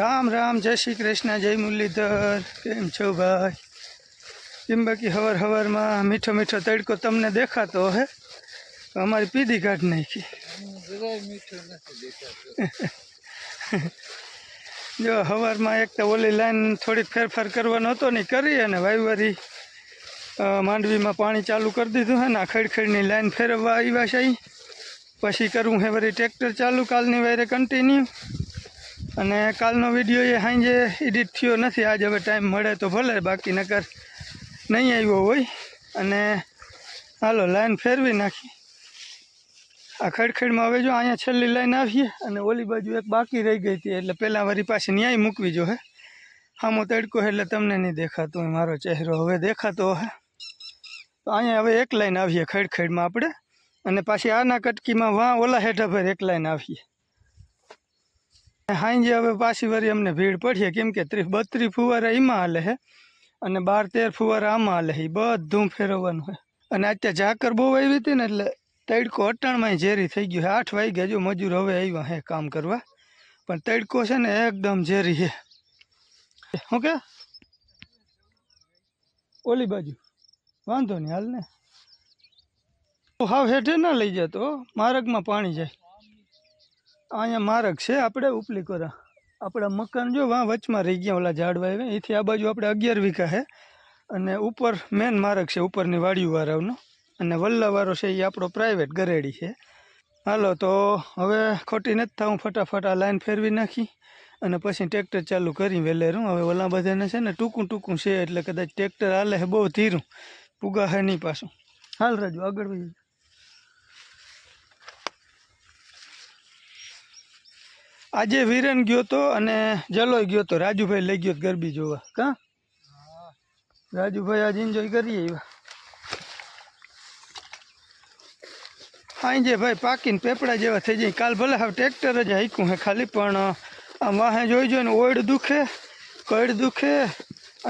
રામ રામ જય શ્રી કૃષ્ણ જય મુરલીધર કેમ છો ભાઈ કેમ બાકી હવાર હવારમાં મીઠો મીઠો તડકો તમને દેખાતો હે અમારી પીધી કાઢ નાખી જો હવારમાં એક તો ઓલી લાઈન થોડીક ફેરફાર કરવાનો હતો ને કરી અને વાયવારી અ, માંડવીમાં પાણી ચાલુ કરી દીધું હે ને આ ખડખડની લાઈન ફેરવવા આવ્યા છે અહીં. પછી કરવું હે વળી ટ્રેક્ટર ચાલુ કાલની વાયરે કન્ટિન્યુ અને કાલનો વીડિયો એ સાંજે એડિટ થયો નથી, આજ હવે ટાઈમ મળે તો ભલે, બાકી નકર નહીં આવ્યો હોય. અને હાલો લાઈન ફેરવી નાખી. આ ખડખડમાં હવે જો અહીંયા છેલ્લી લાઈન આવીએ અને ઓલી બાજુ એક બાકી રહી ગઈ હતી, એટલે પહેલાં વારી પાસે ન્યાય મૂકવી જો હે. હામો તડકો એટલે તમને નહીં દેખાતો મારો ચહેરો હવે દેખાતો હે. તો અહીંયા હવે એક લાઈન આવીએ ખડખડમાં આપણે, અને પાછી આના કટકીમાં વાં ઓલા હેઠા પર એક લાઈન આવીએ. હાંજે હવે પાછી વળી અમને ભીડ પડીએ કેમ કે ત્રીસ, બત્રીસ ફુવારા એમાં હાલે છે અને બાર, તેર ફુવારા આમાં હાલે ઈ બધું ફેરવવાનું હોય અને અત્યારે ઝાકર બહુ આવી હતી ને એટલે તડકો અટાણમાં ઝેરી થઈ ગયું છે આઠ વાગ્યા જો મજૂર હવે આવ્યા હે કામ કરવા. પણ તડકો છે ને એકદમ ઝેરી છે શું કે? ઓલી બાજુ. વાંધો નહીં, હાલ ને. હાવ હેઠે ના લઈ જતો માર્ગમાં પાણી જાય. અહીંયા માર્ગ છે, આપણે ઉપલી કોરા. આપણા મકાન જો વાં વચમાં રહી ગયા ઓલા ઝાડવા આવે એથી આ બાજુ આપણે અગિયાર વીઘા છે અને ઉપર મેન માર્ગ છે, ઉપરની વાડીવાળાનો અને વલ્લાવાળો છે એ આપણો પ્રાઇવેટ ગરેડી છે. હાલો, તો હવે ખોટી નથી થાવું, ફટાફટ આ લાઈન ફેરવી નાખી. અને પછી ટ્રેક્ટર ચાલુ કરી વેલેરું. હવે ઓલા બધાને છે ને ટૂંકું ટૂંકું છે, એટલે કદાચ ટ્રેક્ટર હાલે બહુ ધીરું. પુગા હે નહીં પાછું. હાલ રાજુ, આગળ વહી આજે વિરન ગયો તો અને જલોય ગયો તો. રાજુભાઈ લઈ ગયો ગરબી જોવા. કા? રાજુભાઈ આજે એન્જોય કરીએ એવા સાંજે ભાઈ પાકીને પેપડા જેવા થઈ જાય. કાલ ભલે હવે ટ્રેક્ટર જ હાઈકું હે ખાલી, પણ આમ વાહે જોઈ જોઈને ને ઓયડ દુખે, કડ દુખે,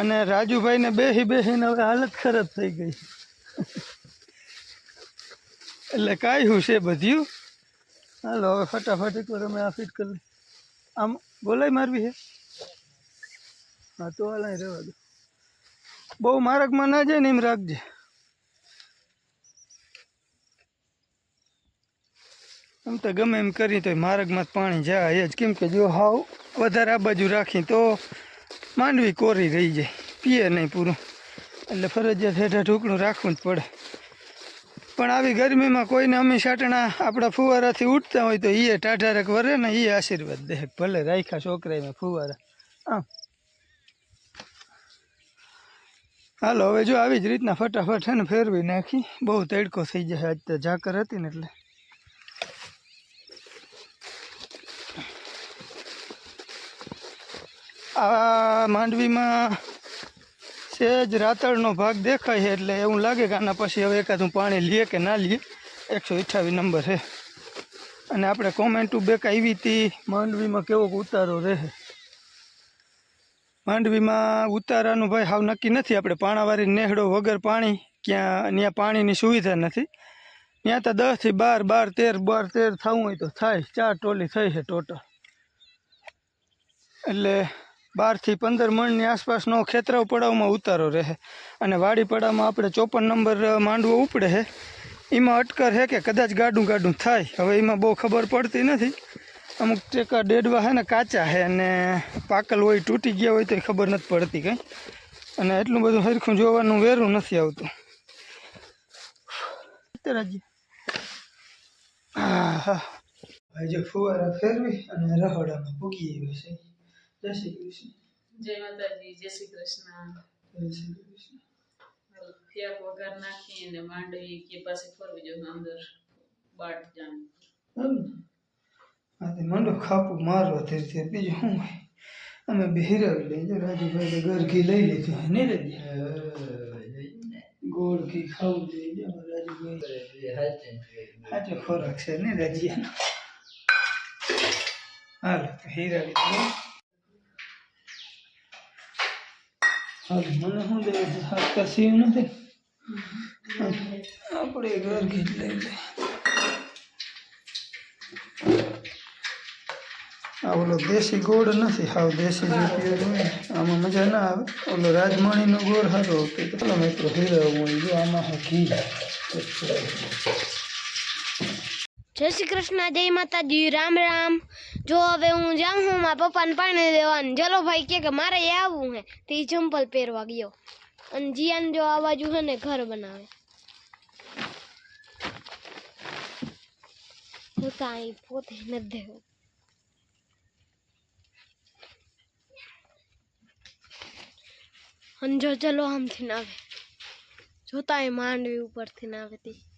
અને રાજુભાઈને બેહી બેહીને હવે હાલત ખરાબ થઈ ગઈ. એટલે કાંઈ હું છે બધ્યું. હાલો, હવે ફટાફટ એકવાર અમે આ ફિટ કરી. આમ ગોલાઈ મારવી હે? હા, તો હાલ રહેવા દો. બહુ મારકમાં ના જાય ને એમ રાખજે. આમ તો ગમે એમ કરી તો માર્ગમાં જ પાણી જાય. જ કેમ કે જો હાવ વધારે આ બાજુ રાખી તો માંડવી કોરી રહી જાય. પીએ નહીં પૂરું. એટલે ફરજિયાત હેઠા ઢોકળું રાખવું જ પડે. પણ આવી ગરમીમાં કોઈને અમી સાટણા આપણા ફુવારાથી ઉઠતા હોય તો એ ટાઢારક વરે ને એ આશીર્વાદ દે. ભલે રાખ્યા છોકરાએ ફુવારા. આમ. હાલો, હવે જો આવી જ રીતના ફટાફટ છે ને ફેરવી નાખી. બહુ તડકો થઈ જાય આજ તો ઝાકર હતી ને એટલે. આ માંડવીમાં સેજ રાતળનો ભાગ દેખાય છે એટલે એવું લાગે કે આના પછી હવે એકાદું પાણી લઈએ કે ના લઈએ એકસો અઠ્ઠાવીસ નંબર છે. અને આપણે કોમેન્ટો બેક આવી હતી, માંડવીમાં કેવો ઉતારો રહે માંડવીમાં ઉતારાનું ભાઈ હાવ નક્કી નથી, આપણે પાણાવાળી નેહડો વગર પાણી, ક્યાં ત્યાં પાણીની સુવિધા નથી. ત્યાં તો દસથી બાર બાર, તેર બાર, તેર થવું હોય તો થાય, ચાર ટોલી થઈ છે ટોટલ એટલે બારથી પંદર મણની આસપાસનો ખેતરાવ પડાવમાં ઉતારો રહે. અને વાડી પડાવમાં આપણે ચોપન નંબર માંડવો ઉપડે છે એમાં અટકર છે કે કદાચ ગાડું ગાડું થાય. હવે એમાં બહુ ખબર પડતી નથી. અમુક ટેકા ડેડવા છે ને કાચા છે અને પાકલ હોય, તૂટી ગયા હોય તો ખબર નથી પડતી કંઈ. અને એટલું બધું સરખું જોવાનું વેરું નથી આવતું. હા. હા જો ફુવારા ફેરવી અને રહોડામાં પૂગી આવ્યો છે. જય શ્રી કૃષ્ણ. જય માતાજી જય શ્રી કૃષ્ણ. જય શ્રી કૃષ્ણ. ફેક વગર નાખી અને માંડવી કે પાસે ફરવી જો અંદર બાટ જાણ એમ ને? હા તે મંડો ખાપું મારવા ધીરે ધીરે બીજું શું હોય? અમે બે લઈ લઈએ રાજુભાઈ ઘર ઘી લઈ લીધું હોય નહીં રજી ગોળ ઘી ખાવું જોઈએ રાજુભાઈ સાચો ખોરાક છે ને રાજી હાલો તો હિરાવી દઈએ હાલ મને શું દે હાથ કસી નથી આપણે ઘર ઘી જ લઈ લઈએ આ ઓલો દેશી ગોળ નથી હાવ દેશી જે હોય આમાં મજા ના આવે ઓલો રાજમણીનો ગોળ હતો તો ચાલો મિત્રો હીરા હોય જો આમાં ઘી જય શ્રી કૃષ્ણ, જય માતાજી, રામ રામ. જો હવે હું જાઉં હું મારા પપ્પાને પાણી દેવાનું. ચલો ભાઈ કે કે મારે આવવું હે તે ચંપલ પહેરવા ગયો. અને જીયાન જો આ બાજુ છે ને ઘર બનાવે. હું તો પોતે નથી અને જો ચલો આમથી ના આવે જોતા એ માંડવી ઉપરથી ના આવે તી.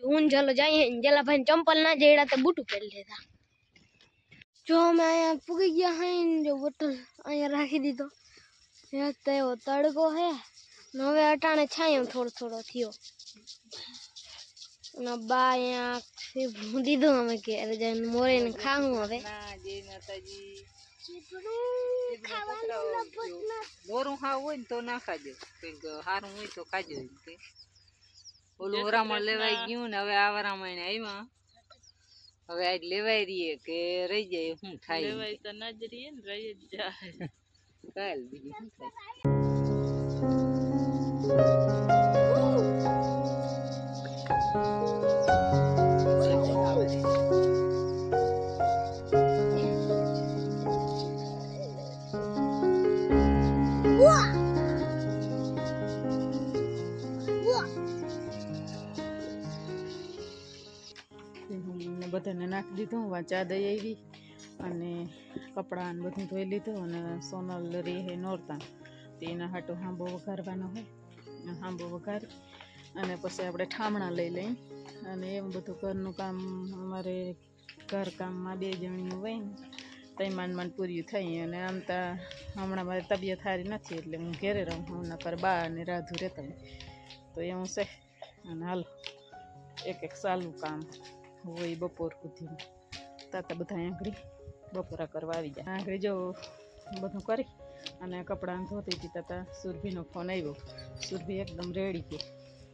હું ચાલો જાય જલા ભાઈ ચંપલ ના જેડા તો બૂટ પહેરી લેતા જો અમે અહીંયા પૂગી ગયા હઈ જો બોટલ અહીંયા રાખી દીધો. તો એવો તડકો હે હવે અટાણે છાંયો થોડો થોડો થયો. અને બા અહીંયા દીધું અમે ઘેર જઈને મોરીને ખાવું હવે. બોરું ખાવું હોય ને તો ના ખાજો. કંઈક સારું હોય તો ખાજો ઓલું વરામણ લેવાઈ ગયું ને હવે આ વરામણ આવ્યા હવે આજ લેવાય રહીએ કે રહી જાય શું થાય લેવાય તો ન જ રહીએ ને રહી જ જાય. કાલ બીજું શું થાય? ને બધાને નાખી દીધું વા ચા દઈ આવી અને કપડાને બધું ધોઈ લીધું અને સોનલ રહી હે નોરતા. તે એના હાટો હાંબો વઘારવાનો હોય હાંબો વઘારી અને પછી આપણે ઠામણા લઈ લઈ અને એમ બધું ઘરનું કામ, અમારે ઘર કામમાં બે જણીનું હોય ને તઈ માંડ પૂર્યું થઈ અને આમ તો હમણાં મારી તબિયત સારી નથી એટલે હું ઘેરે રહું હું નકર બા અને રાધુ રહેતા તો એવું છે. અને હાલ, એક એક સારું કામ. હોય બપોર સુધી તાતા બધા આંગળી બપોરા કરવા આવી જાય. આંગળી જો બધું કરી અને કપડાં ધોતી હતી તાતા સુરભીનો ફોન આવ્યો. સુરભી એકદમ રેડી કે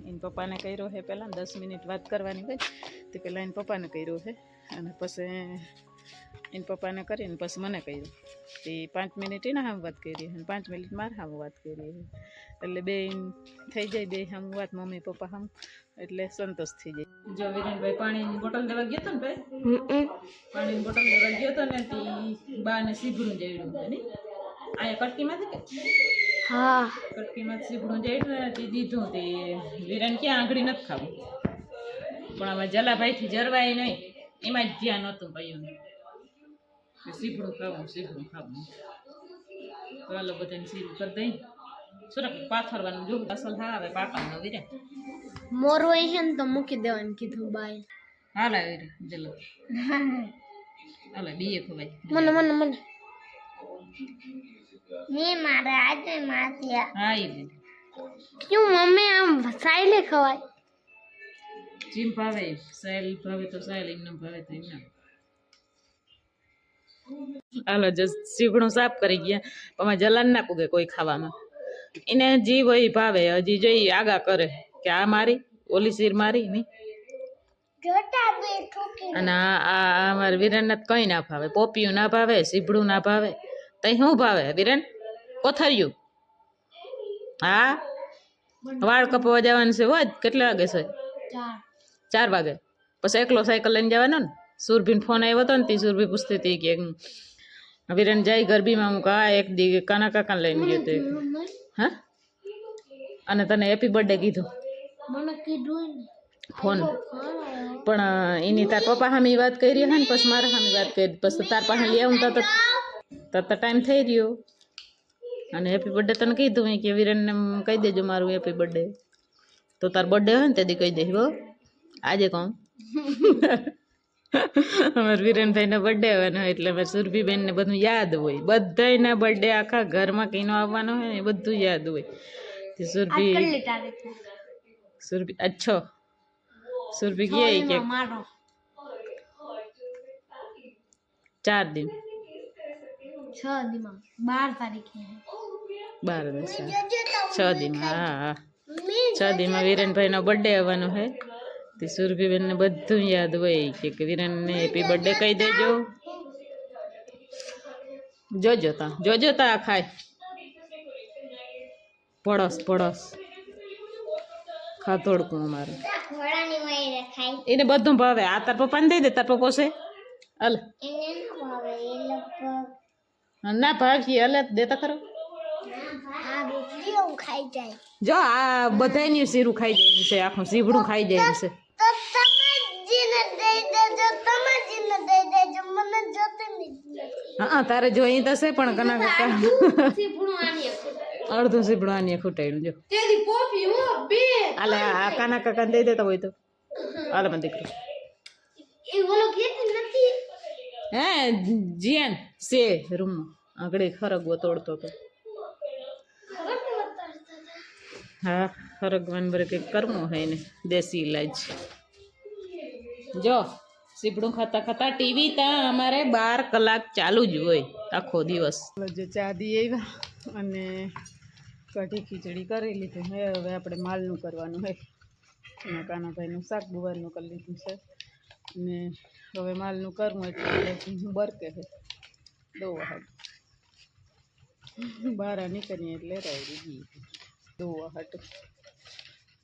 એને પપ્પાને કર્યો છે પહેલાં દસ મિનિટ વાત કરવાની હોય તે પહેલાં એને પપ્પાને કર્યો છે અને પછી એને પપ્પાને કરીને પછી મને કર્યું. તે પાંચ મિનિટ એના સામે વાત કરી અને પાંચ મિનિટ મારા સામે વાત કરી એટલે બે થઈ જાય બે સામે વાત મમ્મી પપ્પા સામે એટલે સંતોષ થઈ જાય. જો વિરેનભાઈ પાણીની બોટલ દેવા ગયો તો ને ભાઈ? પાણીની બોટલ દેવા ગયો તો ને તે બાને સીભડું જઈડું હતું ને? અહીંયા કટકીમાંથી કે? હા. કટકીમાં સીભડું જઈડું ને તે દીધું તે વિરેન ક્યાં આંગળી નથી ખાવું. પણ આમાં જલાભાઈથી જરવાય નહીં. એમાં જ ધ્યાન હતું ભાઈઓને સીભડું ખાવું સીભડું ખાવું. ચાલો બધાને સીધું કરી દઈ. સુરત પાથરવાનું જોવું? અસલ હા આવે પાપાનો વિરેન મોરો અહીં છે ને તો મૂકી દેવાનું કીધું બાય હાલ આવી રે જલો હાલ બીએ ખવાય મને મને મને મેં મારા આજે માથ્યા હા એ દે ક્યું મમ્મી આમ સાઈલે ખવાય જીમ ભાવે સાયલ ભાવે તો સાયલ એમને ભાવે તો એમને હાલો જ સીવણું સાફ કરી ગયા પણ જલાન ના પૂગે કોઈ ખાવામાં એને જી હોય ભાવે હજી જોઈ આગા કરે કે આ મારી ઓલી સીર મારી ની? અને આ આ અમારે વિરેનને કંઈ ના ભાવે પોપિયું ના ભાવે સીભડું ના ભાવે. તઈ શું ભાવે વિરણ કોથરિયું? હા? વાળ કપવા જવાનું છે હોજ કેટલા વાગે છે? ચાર. વાગે. પછી એકલો સાયકલ લઈને જવાનો ને? સુરભીને ફોન આવ્યો હતો ને તે સુરભી પૂછતી હતી કે વિરણ જાય ગરબીમાં હું કા એક દી કાના કાકા લઈને ગયો હતો હા? અને તને હેપી બર્થડે કીધું. મને કીધું ફોન. પણ એની તાર પપ્પા સામે વાત કરી હે ને પછી મારા સામે વાત કરી. પછી તાર પાસે લઈ આવું તો તો ટાઈમ થઈ રહ્યો. અને હેપી બર્થડે તને કીધું મેં કે વિરેનને કહી દેજો મારું હેપી બર્થડે તો તાર બર્થડે હોય ને તેથી કહી દેજો હો. આજે કહું અમારા વિરેનભાઈનો બર્થડે આવવાનો હોય એટલે અમારે સુરભીબેનને બધું યાદ હોય. બધાયના બર્થડે આખા ઘરમાં કીનો આવવાનો હોય ને એ બધું યાદ હોય. સુરભી સુરભી અચ્છો. સુરભી કહે કે ચાર દિન. છ દિમાં બાર તારીખે. બાર છ દિનમાં હા હા. છ દિનમાં વિરેનભાઈનો બર્થડે આવવાનો છે તે સુરભીબેનને બધું યાદ હોય કે કે વિરાનને હેપી બર્થડે કહી દેજો. જોજો તા. જોજો તા ખાય. પડસ પડસ ખાતોડકું અમારું. એને બધું ભાવે. આ તાર પપ્પાને દઈ દે તાર પપ્પો છે? અલ ના ભાગી અલે દેતા ખરો. જો આ બધાયની શીરું ખાઈ જાય છે આખું સીભડું ખાઈ જાય છે. હા તારે જોઈ થશે પણ કના કાકા અડધું સીભડું આની ખૂટાયું જો આલે આ કાના કાકા દઈ દેતા હોય તો આલે મને દીકરી હે જીયાન સે રૂમમાં આગળ ખરગવો તોડતો હતો હા ખરગવાન બરે કંઈક કરવું હોય ને દેશી ઇલાજ જો સીપડું ખાતા ખાતા ટીવી ત્યાં અમારે બાર કલાક ચાલુ જ હોય આખો દિવસ જે ચાદી આવ્યા અને કઢી ખીચડી કરી લીધી હે હવે આપણે માલનું કરવાનું હોય અને કાનાભાઈનું શાક ગુવારનું કરી લીધું છે. ને હવે માલનું કરવું એટલે બરકે છે. દોવા હાટ બહાર નીકળીએ એટલે રાયડી ગઈ દોવા હાટ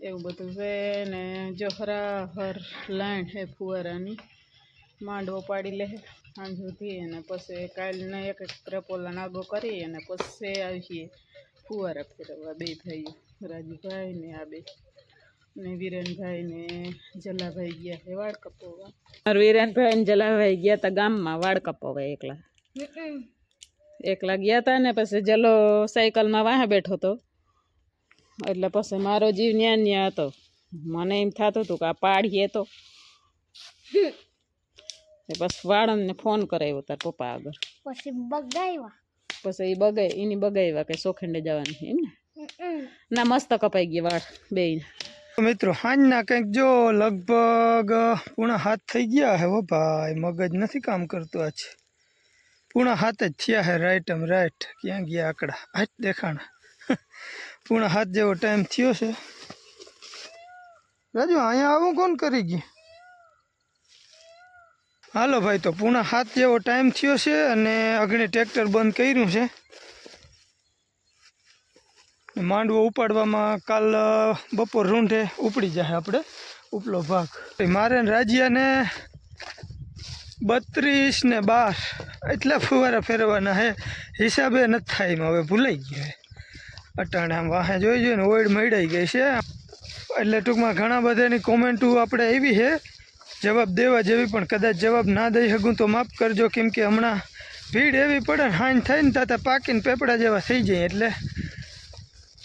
એવું બધું છે ને જો હરાહર લાઈન છે ફુવારાની. માંડવો પાડી લે સાંજ સુધી અને પછી કાલને એક એક ત્રેપોલા નાગો કરી અને પછી આવીએ. ફુવારા ફેરવવા બે ભાઈઓ. રાજુભાઈ ને આ બે. ને વિરેનભાઈ ને જલાભાઈ ગયા છે વાળ કપોવા મારા વિરેનભાઈ ને જલાભાઈ ગયા હતા ગામમાં વાળ કપોવા એકલા એકલા ગયા હતા ને પછી જલો સાયકલમાં વાહે બેઠો હતો એટલે પછી મારો જીવ ન્યા ન્યા હતો. મને એમ થતું હતું કે આ પાડીએ તો. એ બસ વાળંદને ફોન કરાવ્યો તાર પપ્પા આગળ. પછી બગાવ્યા પછી એ બગાઈ એની બગાવ્યા કે સોખંડે જવાની એમ ને ના મસ્ત કપાઈ ગયા વાળ બેયને. મિત્રો સાંજના કંઈક જો લગભગ પૂણા હાથ થઈ ગયા હે હો ભાઈ મગજ નથી કામ કરતું આજ. પૂણા હાથ જ થયા હે રાઈટ એમ રાઈટ ક્યાં ગયા આકડા? હાથ દેખાણા. પૂણા હાથ જેવો ટાઈમ થયો છે. રાજુ અહીંયા આવું કોણ કરી ગયું? હાલો ભાઈ, તો પૂણા હાથ જેવો ટાઈમ થયો છે અને અગ્નિ ટ્રેક્ટર બંધ કર્યું છે. માંડવો ઉપાડવામાં કાલ બપોર રૂંઢે ઉપડી જાય આપણે, ઉપલો ભાગ. મારે રાજ્યાને બત્રીસ ને બાર એટલા ફુવારા ફેરવાના હે, હિસાબે નથી થાય એમાં, હવે ભૂલાઈ ગયો અટાણે આમ વાહે જોઈ જોઈને ઓઈડ મળી ગઈ છે. એટલે ટૂંકમાં ઘણા બધાની કોમેન્ટો આપણે એવી છે જવાબ દેવા જેવી પણ કદાચ જવાબ ના દઈ શકું તો માફ કરજો કેમ કે હમણાં ભીડ એવી પડે ને હાઈન થાય ને તાતા પાકીને પેપડા જેવા થઈ જાય એટલે.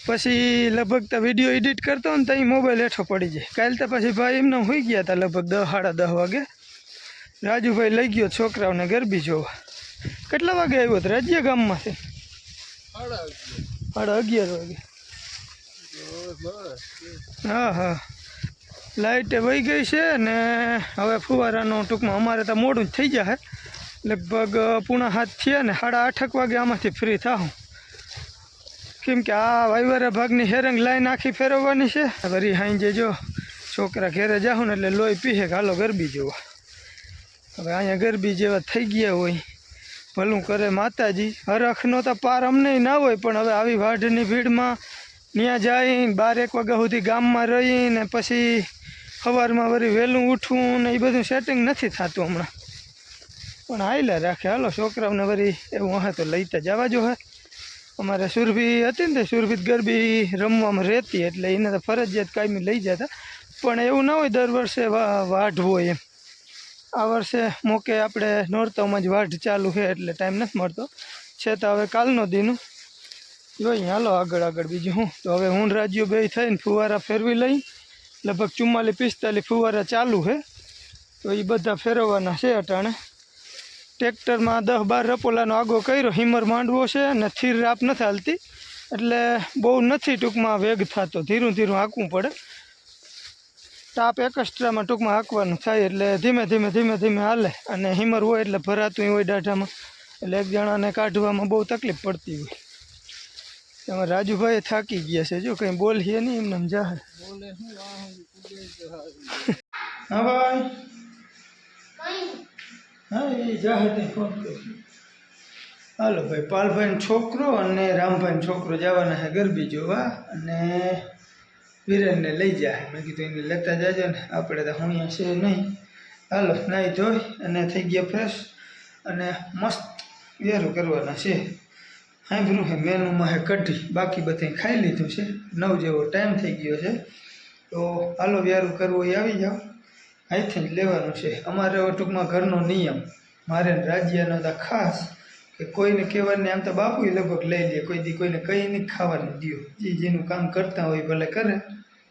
પછી લગભગ તો વીડિયો એડિટ કરતો ને ત્યાં મોબાઈલ હેઠો પડી જાય. કાલ તો પછી ભાઈ એમને હોઈ ગયા હતા લગભગ દસ સાડા દસ વાગે. રાજુભાઈ લઈ ગયો છોકરાઓને ગરબી જોવા. કેટલા વાગે આવ્યો હતો રાજ્ય ગામમાંથી સાડા અગિયાર. વાગે. હા હા. લાઇટે વહી ગઈ છે ને હવે ફુવારાનું ટૂંકમાં અમારે તો મોડું જ થઈ જાય. લગભગ પૂણા હાથ થયા ને સાડા આઠક વાગે આમાંથી ફ્રી થાઉં કેમ કે આ વાયવારા ભાગની હેરંગ લાઈન આખી ફેરવવાની છે. વરી હાઈ જો છોકરા ઘેરે જાઉં ને એટલે લોહી પીહે હાલો ગરબી જેવા. હવે અહીંયા ગરબી જેવા થઈ ગયા હોય. ભલું કરે માતાજી. હરખનો તો પાર અમને ના હોય, પણ હવે આવી વાઢની ભીડમાં ત્યાં જઈ બાર એક વાગ્યા સુધી ગામમાં રહીને પછી સવારમાં વળી વહેલું ઉઠવું ને એ બધું સેટિંગ નથી થતું હમણાં. પણ હાઈલા રાખે. હાલો, છોકરાઓને વળી એવું હે તો લઈતા જવા જો હે. અમારે સુરભી હતી ને તે સુરભી ગરબી રમવામાં રહેતી એટલે એને તો ફરજિયાત કાયમી લઈ જતા. પણ એવું ના હોય દર વર્ષે વાઢ હોય એમ. આ વર્ષે મોકે આપણે નોરતામાં જ વાઢ ચાલુ છે એટલે ટાઈમ નથી મળતો. છે તો હવે કાલનો દીનું. જોઈએ હાલો આગળ આગળ બીજું હું તો હવે હું રાજ્યો બે થઈને ફુવારા ફેરવી લઈ. લગભગ ચુમ્માલીસ, પિસ્તાલીસ ફુવારા ચાલુ છે. તો એ બધા ફેરવવાના છે અટાણે. ટ્રેક્ટરમાં દસ બાર રપોલાનો આગો કર્યો, હિમર માંડવો છે અને થીર રાપ નથી હાલતી. એટલે બહુ નથી ટૂંકમાં વેગ થતો, ધીરું ધીરું હાંકવું પડે. ટાપ એકસ્ટ્રામાં ટૂંકમાં હાંકવાનું થાય એટલે ધીમે ધીમે ધીમે ધીમે હાલે. અને હિમર હોય એટલે ભરાતું હોય દાઢામાં. એટલે એક જણાને કાઢવામાં બહુ તકલીફ પડતી હોય. એમાં રાજુભાઈ થાકી ગયા છે. જો કંઈ બોલીએ નહીં એમને જાહે. હા ભાઈ. હા એ જાહે તે ફોન હાલો ભાઈ પાલભાઈનો છોકરો અને રામભાઈનો છોકરો જવાના છે ગરબી જોવા અને વિરેનને લઈ જાય મેં કીધું એને લેતા જાજો ને. આપણે તો અહીંયા છે નહીં. હાલો નાહી ધોઈ અને થઈ ગયા ફ્રેશ અને મસ્ત વેરું કરવાના છે. સાંભળ્યું છે મેનુમાં હે કઢી, બાકી બધે ખાઈ લીધું છે. નવ જેવો ટાઈમ થઈ ગયો છે. તો હાલો વ્યારું કરવું એ આવી જાઓ. અહીંથી જ લેવાનું છે. અમારે ટૂંકમાં ઘરનો નિયમ. મારે રાજ્યના તો ખાસ કે કોઈને કહેવાની આમ તો બાપુ લગભગ લઈ લે. કોઈ દી કોઈને કંઈ નહીં ખાવાનું દો જે, જેનું કામ કરતા હોય, ભલે કરે.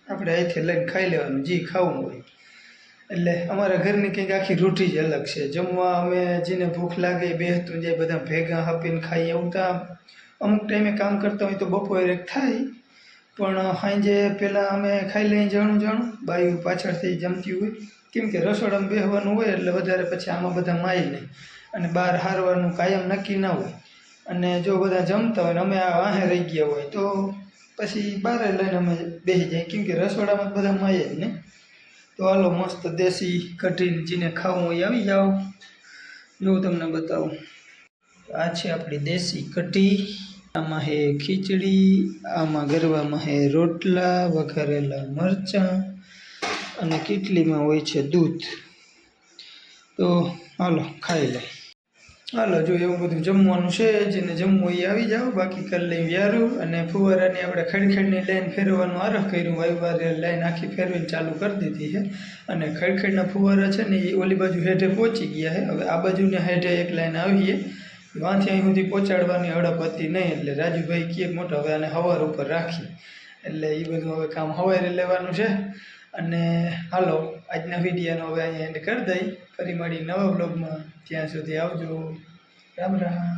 આપણે અહીંથી લઈને ખાઈ લેવાનું. જે, ખાવું હોય. એટલે અમારા ઘરની કંઈક આખી રૂઢી જ અલગ છે. જમવા અમે જેને ભૂખ લાગે બેહતું જાય, બધા ભેગા આપીને ખાઈએ એવું તો અમુક ટાઈમે કામ કરતા હોય તો બપોરે થાય, પણ સાંજે પહેલાં અમે ખાઈ લઈને જાણું જાણું બાયું પાછળથી જમતી હોય. કેમ કે રસોડામાં બેસવાનું હોય એટલે વધારે પછી આમાં બધા માય નહીં. અને બહાર હારવાનું કાયમ નક્કી ના હોય. અને જો બધા જમતા હોય ને અમે આ વાહે રહી ગયા હોય તો પછી બહાર લઈને અમે બેસી જાય. કેમ કે રસોડામાં બધા માય જ ને તો હાલો મસ્ત દેશી કઢીને જેને ખાવું હોય આવી જાઓ. એવું તમને બતાવું. આ છે આપણી દેશી કઢી. આમાં હે ખીચડી, આમાં ગરબામાં હે રોટલા, વઘારેલા મરચાં અને કીટલીમાં હોય છે દૂધ. તો હાલો, ખાઈ લે. હાલો, જો એવું બધું જમવાનું છે જેને જમવું એ આવી જાઓ. બાકી કરી લઈ વ્યારું અને ફુવારાની આપણે ખડખડની લાઈન ફેરવવાનું આરખ કર્યું. વાયુવારે લાઈન આખી ફેરવીને ચાલુ કરી દીધી છે. અને ખડખડના ફુવારા છે ને એ ઓલી બાજુ હેઠે પહોંચી ગયા છે. હવે આ બાજુને હેઠે એક લાઈન આવીએ વાંથી અહીં સુધી પહોંચાડવાની હડપ હતી નહીં એટલે રાજુભાઈ કહે મોટો, હવે આને હવાર ઉપર રાખી એટલે એ બધું હવે કામ હવારે લેવાનું છે. અને હાલો, આજના વિડીયાનો હવે અહીંયા એન્ડ કરી દઈ. ફરી મળી નવા બ્લોગમાં ત્યાં સુધી આવજો. રામ રામ